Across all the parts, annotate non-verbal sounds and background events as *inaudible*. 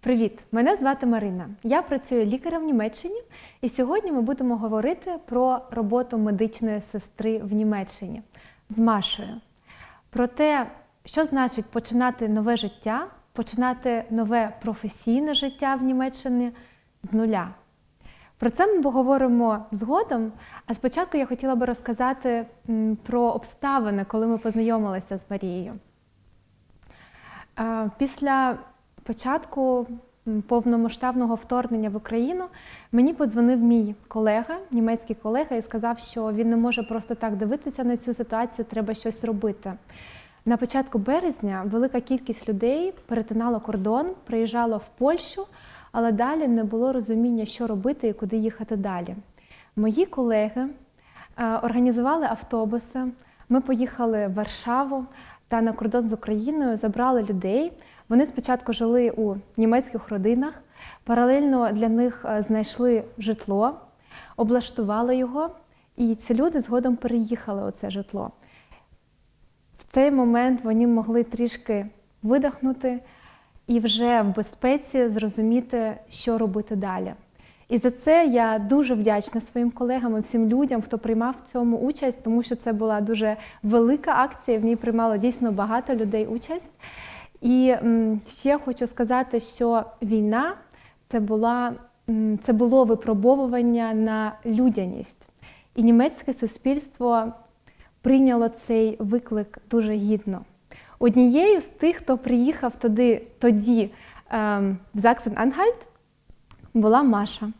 Привіт! Мене звати Марина. Я працюю лікарем в Німеччині, і сьогодні ми будемо говорити про роботу медичної сестри в Німеччині з Машею. Про те, що значить починати нове життя, починати нове професійне життя в Німеччині з нуля. Про це ми поговоримо згодом. А спочатку я хотіла би розказати про обставини, коли ми познайомилися з Марією. Після початку повномасштабного вторгнення в Україну мені подзвонив мій колега, німецький колега, і сказав, що він не може просто так дивитися на цю ситуацію, треба щось робити. На початку березня велика кількість людей перетинала кордон, приїжджала в Польщу, але далі не було розуміння, що робити і куди їхати далі. Мої колеги е, організували автобуси. Ми поїхали в Варшаву та на кордон з Україною, забрали людей. Вони спочатку жили у німецьких родинах, паралельно для них е, знайшли житло, облаштували його, і ці люди згодом переїхали у це житло. В цей момент вони могли трішки видихнути і вже в безпеці зрозуміти, що робити далі. І за це я дуже вдячна своїм колегам і всім людям, хто приймав в цьому участь, тому що це була дуже велика акція. В ній приймало дійсно багато людей участь. І ще хочу сказати, що війна це була це було випробовування на людяність, і німецьке суспільство прийняло цей виклик дуже гідно. Однією з тих, хто приїхав туди тоді ем, в Заксен-Анхальт, була Маша.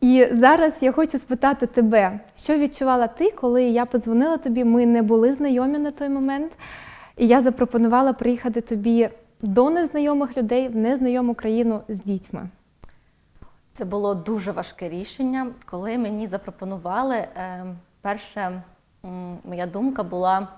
І зараз я хочу спитати тебе, що відчувала ти, коли я подзвонила тобі? Ми не були знайомі на той момент, і я запропонувала приїхати тобі до незнайомих людей в незнайому країну з дітьми. Це було дуже важке рішення, коли мені запропонували. Е, перша моя думка була: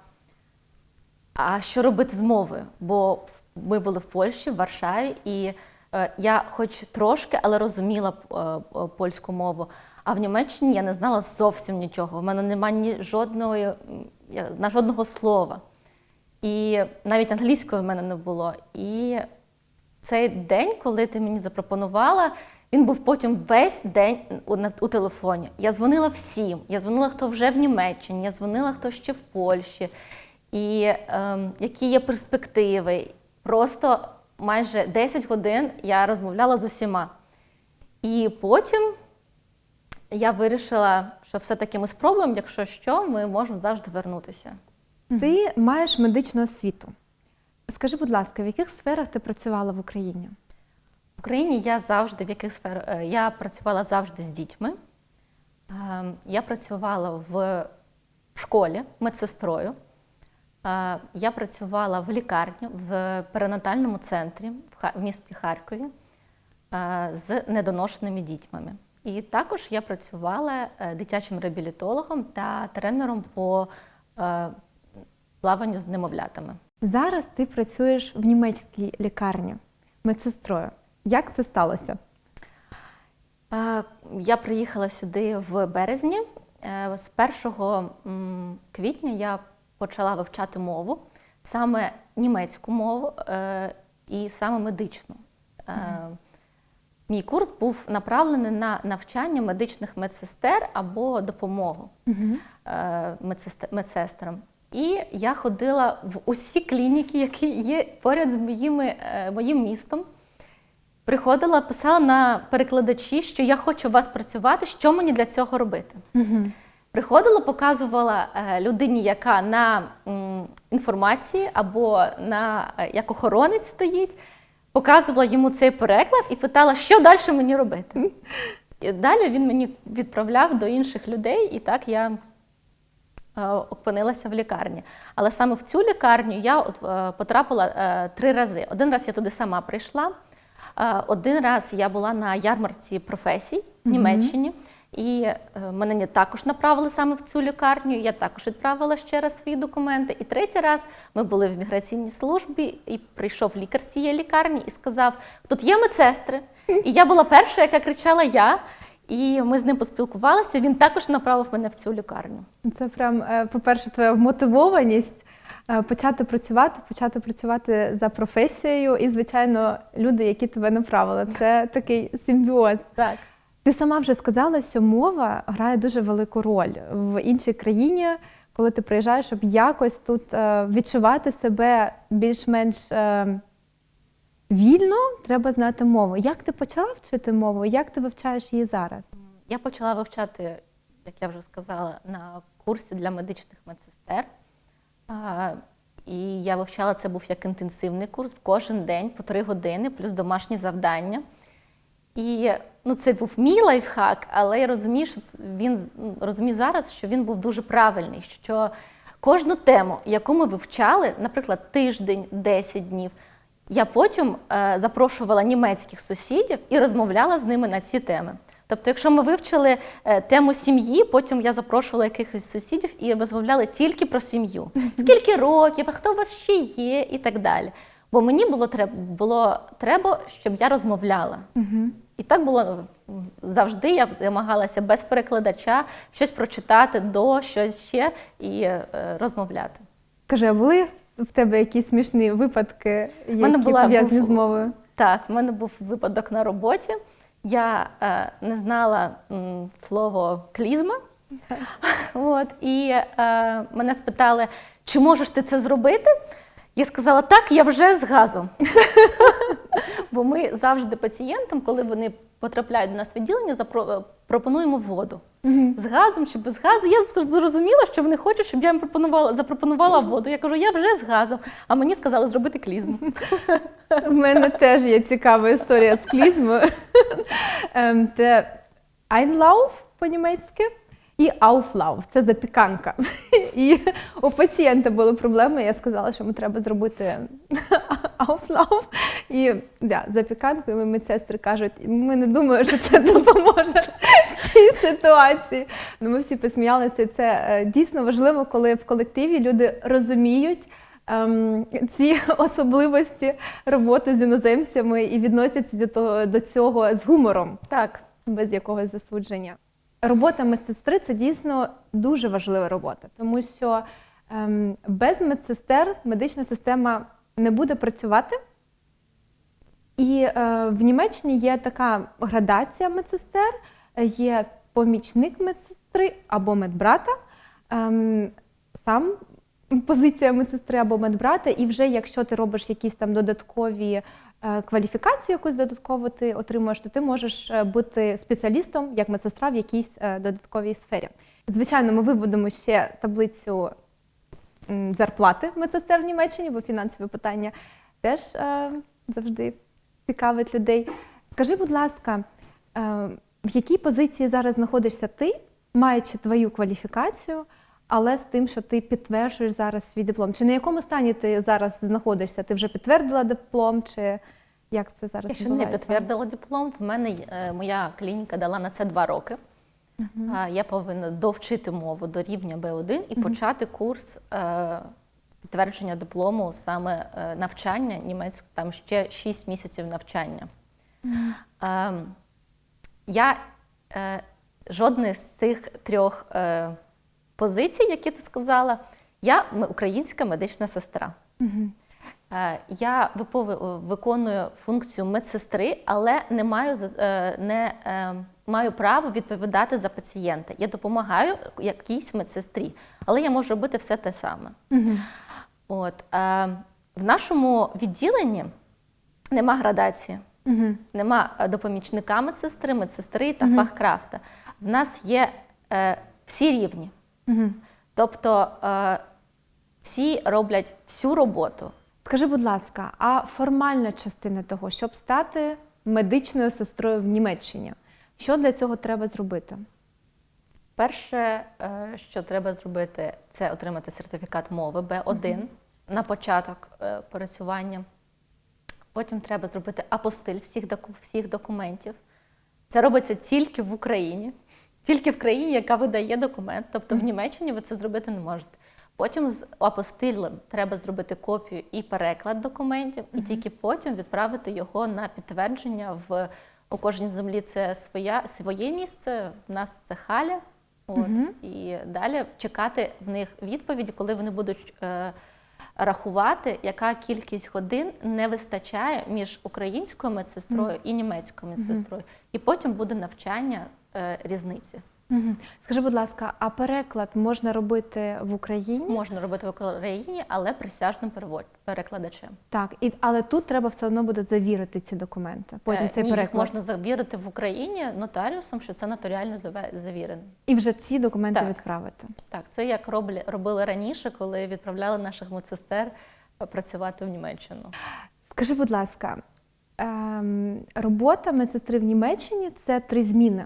а що робити з мовою? Бо ми були в Польщі, в Варшаві, і е, я, хоч трошки, але розуміла е, е, польську мову. А в Німеччині я не знала зовсім нічого. У мене немає ні жодної, на жодного слова. І навіть англійської в мене не було. І цей день, коли ти мені запропонувала, він був потім весь день у, у телефоні. Я дзвонила всім. Я дзвонила, хто вже в Німеччині, я дзвонила, хто ще в Польщі, і ем, які є перспективи. Просто майже 10 годин я розмовляла з усіма. І потім я вирішила, що все-таки ми спробуємо, якщо що, ми можемо завжди вернутися. Ти маєш медичну освіту. Скажи, будь ласка, в яких сферах ти працювала в Україні? В Україні я завжди в яких сфер е, я працювала завжди з дітьми. Е, Я працювала в школі медсестрою. Я працювала в лікарні в перинатальному центрі в місті Харкові з недоношеними дітьми. І також я працювала е, дитячим реабілітологом та тренером по е, плаванню з немовлятами. Зараз ти працюєш в німецькій лікарні медсестрою. Як це сталося? Я приїхала сюди в березні. Е, З 1 квітня я почала вивчати мову, саме німецьку мову е, і саме медичну. Е, Мій курс був направлений на навчання медичних медсестер або допомогу е, медсестер- медсестрам. І я ходила в усі клініки, які є поряд з моїми, е, моїм містом. Приходила, писала на перекладачі, що я хочу у вас працювати, що мені для цього робити. Приходила, показувала е, людині, яка на інформації або на е, як охоронець стоїть, показувала йому цей переклад і питала, що далі мені робити. І далі він мені відправляв до інших людей, і так я е, опинилася в лікарні. Але саме в цю лікарню я потрапила три рази. Один раз я туди сама прийшла, один раз я була на ярмарці професій в Німеччині. І е, мене також направили саме в цю лікарню. Я також відправила ще раз свої документи. І третій раз ми були в міграційній службі, і прийшов лікар з цієї лікарні і сказав: тут є медсестри. І я була перша, яка кричала я. І ми з ним поспілкувалися. Він також направив мене в цю лікарню. Це прям, е, по-перше, твоя вмотивованість е, почати працювати, почати працювати за професією, і, звичайно, люди, які тебе направили. Це такий симбіоз. Так. Ти сама вже сказала, що мова грає дуже велику роль в іншій країні, коли ти приїжджаєш, щоб якось тут е, відчувати себе більш-менш е, вільно, треба знати мову. Як ти почала вчити мову? Як ти вивчаєш її зараз? Я почала вивчати, як я вже сказала, на курсі для медичних медсестер. І я вивчала це був як інтенсивний курс кожен день по три години, плюс домашні завдання. І ну, це був мій лайфхак, але я розумію, що він ну, розумію зараз, що він був дуже правильний. Що кожну тему, яку ми вивчали, наприклад, тиждень, 10 днів, я потім е, запрошувала німецьких сусідів і розмовляла з ними на ці теми. Тобто, якщо ми вивчили е, тему сім'ї, потім я запрошувала якихось сусідів і розмовляли тільки про сім'ю. *laughs* Скільки років, а хто у вас ще є, і так далі. Бо мені було треба, було треба, щоб я розмовляла. І так було завжди. Я намагалася без перекладача щось прочитати до щось ще і е, розмовляти. Скажи, а були в тебе якісь смішні випадки, які пов'язані з мовою? Так, в мене був випадок на роботі. Я е, не знала м, слово клізма. *laughs* От, і е, мене спитали, чи можеш ти це зробити? Я сказала, так, я вже з газом. *laughs* Бо ми завжди пацієнтам, коли вони потрапляють до нас в відділення, е, пропонуємо воду. З газом чи без газу. Я зрозуміла, що вони хочуть, щоб я їм пропонувала, запропонувала воду. Я кажу, я вже з газом, а мені сказали зробити клізму. *laughs* У мене теж є цікава історія з клізмою. *laughs* Ем, Einlauf по-німецьки і Auflauf – це запіканка. *laughs* І у пацієнта були проблеми. Я сказала, що йому треба зробити *laughs* Auflauf. І да, запіканку, і медсестри кажуть, ми не думаємо, що це *laughs* допоможе в цій ситуації. Ну, ми всі посміялися. Це е, дійсно важливо, коли в колективі люди розуміють ем, ці особливості роботи з іноземцями і відносяться до, того, до цього з гумором, Так, без якогось засудження. Робота медсестри це дійсно дуже важлива робота, тому що ем, без медсестер медична система не буде працювати. І е, в Німеччині є така градація медсестер, є помічник медсестри або медбрата, ем, сам позиція медсестри або медбрата, і вже якщо ти робиш якісь там додаткові кваліфікацію, якусь додатково ти отримуєш, то ти можеш е, бути спеціалістом як медсестра в якійсь е, додатковій сфері. Звичайно, ми виведемо ще таблицю зарплати медсестер в Німеччині, бо фінансові питання теж е, завжди цікавить людей. Скажи, будь ласка, е, в якій позиції зараз знаходишся ти, маючи твою кваліфікацію, але з тим, що ти підтверджуєш зараз свій диплом? Чи на якому стані ти зараз знаходишся? Ти вже підтвердила диплом, чи як це зараз я ще не підтвердила диплом. В мене е, моя клініка дала на це два роки. А, Я повинна довчити мову до рівня B1 і почати курс е, підтвердження диплому, саме е, навчання німецького, там ще 6 місяців навчання. Ем, Я е, жодних з цих трьох позицій, які ти сказала, я українська медична сестра. Е, Я виконую функцію медсестри, але не маю е, не е, маю право відповідати за пацієнта. Я допомагаю якійсь медсестрі, але я можу робити все те саме. От е, в нашому відділенні нема градації. Мгм. Нема е, допомічника медсестри, медсестри та фахкрафта. В нас є е, всі рівні. Мгм. Тобто е, всі роблять всю роботу. Скажи, будь ласка, а формальна частина того, щоб стати медичною сестрою в Німеччині, що для цього треба зробити? Перше, е, що треба зробити, це отримати сертифікат мови B1 на початок е, працювання. Потім треба зробити апостиль всіх, всіх документів. Це робиться тільки в Україні, тільки в країні, яка видає документ. Тобто в Німеччині ви це зробити не можете. Потім з апостилем треба зробити копію і переклад документів, і тільки потім відправити його на підтвердження в у кожній землі це своя, своє місце, в нас це халя. От. І далі чекати в них відповіді, коли вони будуть е, рахувати, яка кількість годин не вистачає між українською медсестрою і німецькою медсестрою. І потім буде навчання е, різниці. Мгм. Скажи, будь ласка, а переклад можна робити в Україні? Можна робити в Україні, але присяжним перевод- перекладачем. Так, і, але тут треба все одно буде завірити ці документи. Потім Е, цей Ні, їх можна завірити в Україні нотаріусом, що це нотаріально завірено. І вже ці документи Так. відправити. Так, це як роблі, робили раніше, коли відправляли наших медсестер е, працювати в Німеччину. Скажи, будь ласка, ем, робота медсестри в Німеччині це три зміни.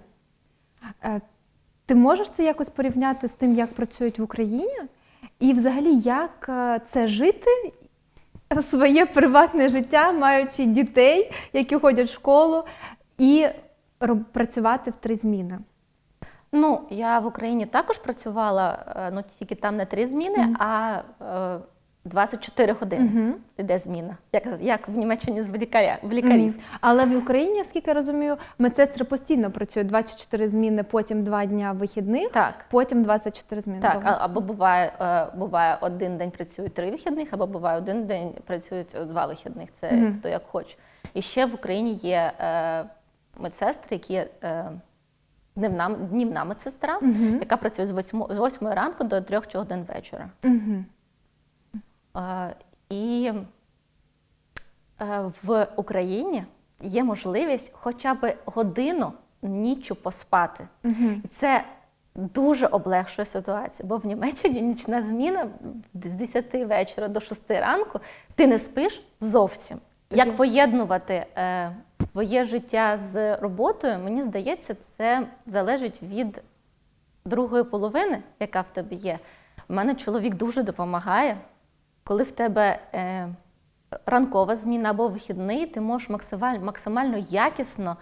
Ти можеш це якось порівняти з тим, як працюють в Україні? І взагалі, як е, це жити своє приватне життя, маючи дітей, які ходять в школу, і працювати в три зміни? Ну, я в Україні також працювала, е, ну тільки там не три зміни, а е, 24 години. Мгм. Іде зміна, як, як в Німеччині з лікаря, в лікарів. Мгм. Але в Україні, скільки я розумію, медсестри постійно працюють 24 зміни, потім 2 дня вихідних, Так. потім 24 зміни. Так, Добре. або буває, е, буває один день працюють три вихідних, або буває один день працюють е, два вихідних. Це Мгм. хто як хоче. І ще в Україні є е, медсестри, які е, дневна, днівна медсестра, Мгм. яка працює з 8, з 8 ранку до 3 годин вечора. Мгм. І е, в Україні є можливість хоча б годину ніччю поспати. І це дуже облегшує ситуацію, бо в Німеччині нічна зміна з 10 вечора до 6 ранку ти не спиш зовсім. Як поєднувати е, своє життя з роботою, мені здається, це залежить від другої половини, яка в тебе є. У мене чоловік дуже допомагає, коли в тебе е, ранкова зміна або вихідний, ти можеш максимально, максимально якісно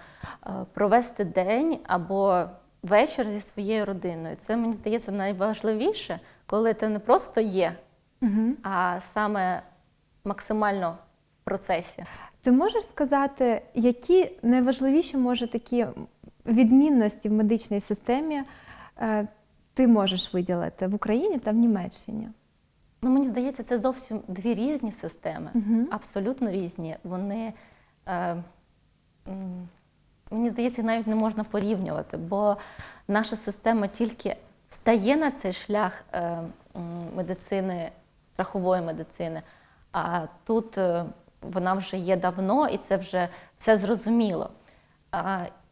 е, провести день або вечір зі своєю родиною. Це мені здається найважливіше, коли ти не просто є, Мгм. а саме максимально в процесі. Ти можеш сказати, які найважливіші може такі відмінності в медичній системі е, ти можеш виділити в Україні та в Німеччині? Ну, мені здається, це зовсім дві різні системи, Мгм. абсолютно різні. Вони, е, мені здається, навіть не можна порівнювати, бо наша система тільки стає на цей шлях е, медицини, страхової медицини, а тут е, вона вже є давно і це вже все зрозуміло.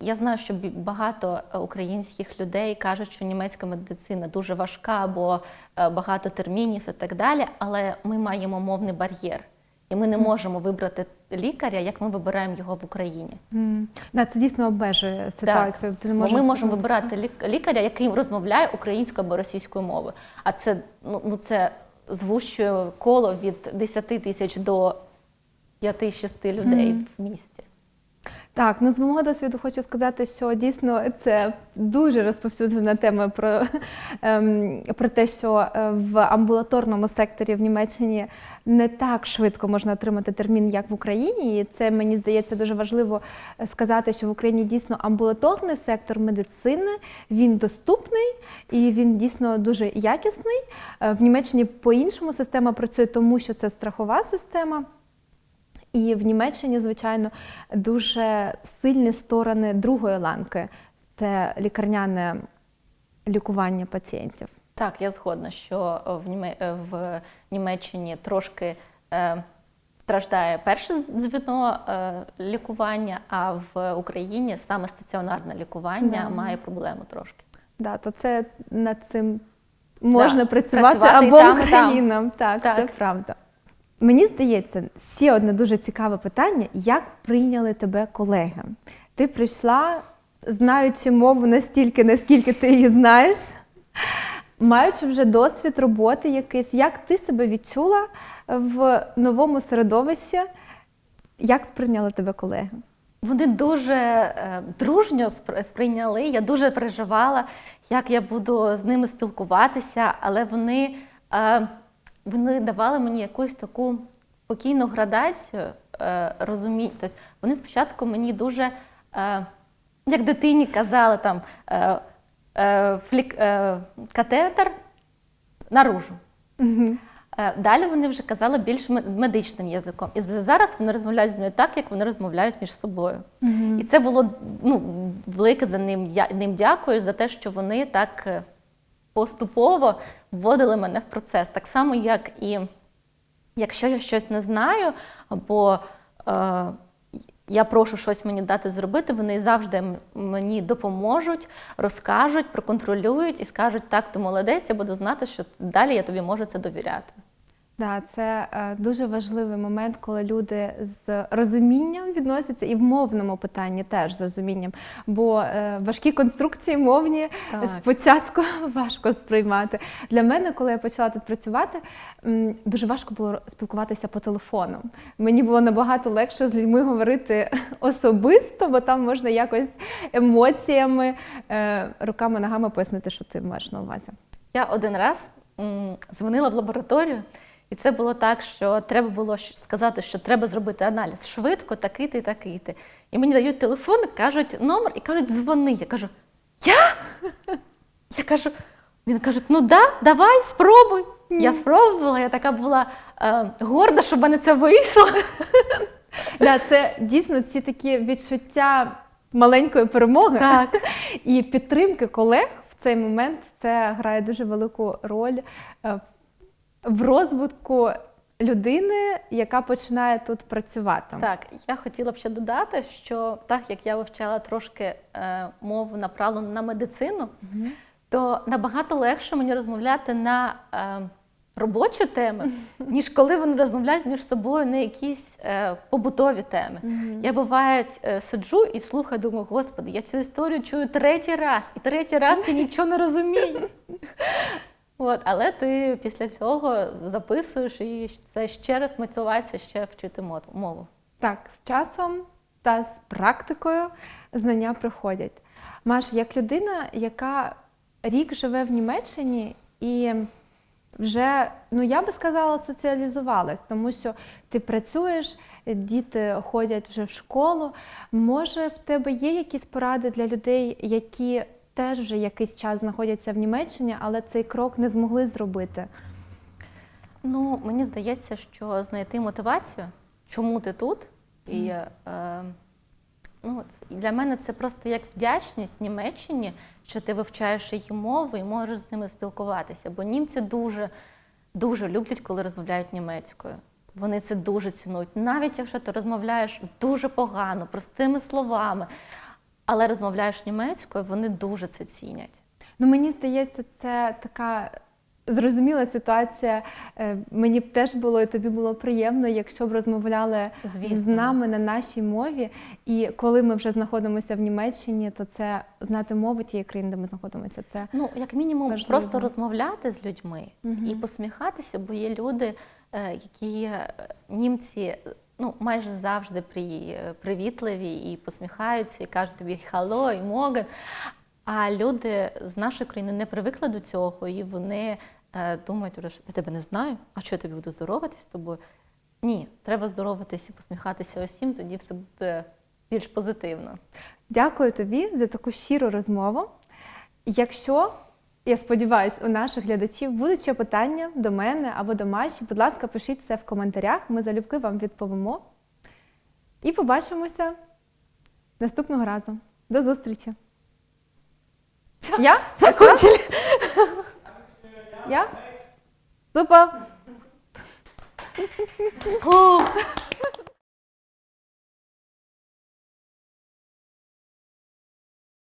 Я знаю, що багато е, українських людей кажуть, що німецька медицина дуже важка, бо е, багато термінів і так далі, але ми маємо мовний бар'єр. І ми не можемо вибрати лікаря, як ми вибираємо його в Україні. М. Да, це дійсно обмежує ситуацію. Ти не можеш ми можемо вибирати лік- лікаря, який розмовляє українською або російською мовою. А це ну, ну це звужує коло від 10 тисяч до 5-6 людей Мгм. в місті. Так, ну з мого досвіду хочу сказати, що дійсно це дуже розповсюджена тема про, ем, про те, що е, в амбулаторному секторі в Німеччині не так швидко можна отримати термін, як в Україні. І це мені здається дуже важливо е, сказати, що в Україні дійсно амбулаторний сектор медицини він доступний і він дійсно дуже якісний. Е, В Німеччині по-іншому система працює, тому що це страхова система. І в Німеччині, звичайно, дуже сильні сторони другої ланки це лікарняне лікування пацієнтів. Так, я згодна, що в, Німе... в Німеччині трошки е, страждає перше звіно е, лікування, а в Україні саме стаціонарне лікування Да. має проблему трошки. Да, то це над цим можна працювати, працювати або там, і там. Так, Так. це правда. Мені здається, ще одне дуже цікаве питання: як прийняли тебе колеги? Ти прийшла, знаючи мову настільки, наскільки ти її знаєш, маючи вже досвід роботи якийсь, як ти себе відчула в новому середовищі? Як сприйняли тебе колеги? Вони дуже е, дружньо сприйняли. Я дуже переживала, як я буду з ними спілкуватися, але вони, е, вони давали мені якусь таку спокійну градацію е. Тобто вони спочатку мені дуже е, як дитині казали, там е, флік, катетер наружу. Далі вони вже казали більш медичним язиком. І зараз вони розмовляють з мною так, як вони розмовляють між собою. І це було ну, велике за ним. Я ним дякую за те, що вони так поступово вводили мене в процес. Так само, як і якщо я щось не знаю, або е, я прошу щось мені дати зробити, вони завжди мені допоможуть, розкажуть, проконтролюють і скажуть, так, ти молодець, я буду знати, що далі я тобі можу це довіряти. Да, це е, дуже важливий момент, коли люди з розумінням відносяться і в мовному питанні теж з розумінням. Бо е, важкі конструкції мовні Так. спочатку *laughs* важко сприймати. Для мене, коли я почала тут працювати, дуже важко було спілкуватися по телефону. Мені було набагато легше з людьми говорити *laughs* особисто, бо там можна якось емоціями, е, руками, ногами пояснити, що ти маєш на увазі. Я один раз дзвонила в лабораторію, і це було так, що треба було сказати, що треба зробити аналіз швидко, такий-ти, такий-ти. І мені дають телефон, кажуть номер і кажуть, дзвони. Я кажу, я? Я кажу, він каже, ну да, давай, спробуй. Я спробувала, я така була е, горда, що в мене це вийшло. Да, це дійсно ці такі відчуття маленької перемоги Так. і підтримки колег в цей момент це грає дуже велику роль е, в розвитку людини, яка починає тут працювати. Так, я хотіла б ще додати, що так як я вивчала трошки е, мову направлену на медицину, то набагато легше мені розмовляти на е, робочі теми, *laughs* ніж коли вони розмовляють між собою на якісь е, побутові теми. Я буває е, сиджу і слухаю, думаю, господи, я цю історію чую третій раз, і третій раз я нічого не розумію. *laughs* От, але ти після цього записуєш і це ще раз мотивація ще вчити мову. Так, з часом та з практикою знання приходять. Маш, як людина, яка рік живе в Німеччині і вже, ну я би сказала, соціалізувалась, тому що ти працюєш, діти ходять вже в школу. Може, в тебе є якісь поради для людей, які теж вже якийсь час знаходяться в Німеччині, але цей крок не змогли зробити? Ну, мені здається, що знайти мотивацію, чому ти тут, і е, ну, для мене це просто як вдячність Німеччині, що ти вивчаєш її мову і можеш з ними спілкуватися. Бо німці дуже, дуже люблять, коли розмовляють німецькою. Вони це дуже цінують, навіть якщо ти розмовляєш дуже погано, простими словами, але розмовляєш німецькою, вони дуже це цінять. Ну, мені здається, це така зрозуміла ситуація. Е, Мені б теж було і тобі було приємно, якщо б розмовляли Звісно. з нами на нашій мові. І коли ми вже знаходимося в Німеччині, то це знати мову тієї країни, де ми знаходимося. Це Ну, як мінімум, Важливо. просто розмовляти з людьми і посміхатися, бо є люди, е, які е, німці ну, майже завжди при, привітливі і посміхаються, і кажуть тобі хало і моге. А люди з нашої країни не привикли до цього, і вони е, думають, що я тебе не знаю, а що я тобі буду здороватись з тобою? Ні, треба здороватися посміхатися усім, тоді все буде більш позитивно. дякую тобі за таку щиру розмову. Якщо я сподіваюся, у наших глядачів будуть ще питання до мене або до Маші, будь ласка, пишіть це в коментарях. Ми залюбки вам відповімо. І побачимося наступного разу. До зустрічі. Я? Закончили. Я? Гу!